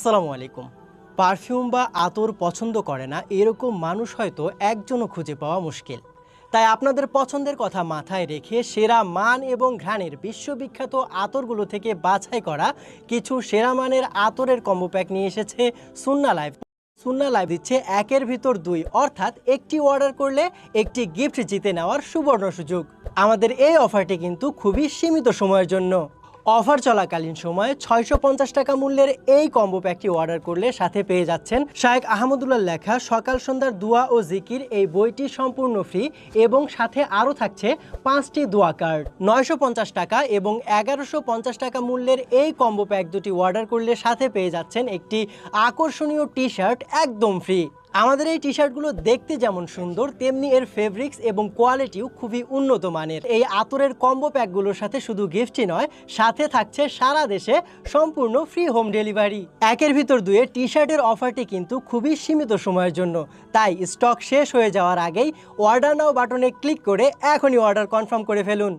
আসসালামু আলাইকুম। পারফিউম বা আতর পছন্দ করে না, এরকম মানুষ হয়তো একজনও খুঁজে পাওয়া মুশকিল। তাই আপনাদের পছন্দের কথা মাথায় রেখে সেরা মান এবং ঘ্রাণের বিশ্ববিখ্যাত আতরগুলো থেকে বাছাই করা কিছু সেরা মানের আতরের কম্বো প্যাক নিয়ে এসেছে সুন্না লাইভ সুন্না লাইভ দিচ্ছে একের ভিতর দুই, অর্থাৎ একটি অর্ডার করলে একটি গিফট জিতে নেওয়ার সুবর্ণ সুযোগ। আমাদের এই অফারটি কিন্তু খুবই সীমিত সময়ের জন্য। অফার চলাকালীন সময়ে ছয়শো পঞ্চাশ টাকা মূল্যের এই কম্বো প্যাকটি অর্ডার করলে সাথে পেয়ে যাচ্ছেন শায়েক আহমদুল্লাহ লেখা সকাল সন্ধ্যার দোয়া ও জিকির, এই বইটি সম্পূর্ণ ফ্রি এবং সাথে আরও থাকছে পাঁচটি দোয়া কার্ড। নয়শো পঞ্চাশ টাকা এবং এগারোশো টাকা মূল্যের এই কম্বো প্যাক দুটি অর্ডার করলে সাথে পেয়ে যাচ্ছেন একটি আকর্ষণীয় টি শার্ট একদম ফ্রি। আমাদের এই টি শার্টগুলো দেখতে যেমন সুন্দর, তেমনি এর ফেব্রিক্স এবং কোয়ালিটিও খুবই উন্নত মানের। এই আতরের কম্বো প্যাকগুলোর সাথে শুধু গিফটই নয়, সাথে থাকছে সারা দেশে সম্পূর্ণ ফ্রি হোম ডেলিভারি একের ভিতর দুয়ে টি শার্টের অফারটি কিন্তু খুবই সীমিত সময়ের জন্য। তাই স্টক শেষ হয়ে যাওয়ার আগেই অর্ডার নাও বাটনে ক্লিক করে এখনই অর্ডার কনফার্ম করে ফেলুন।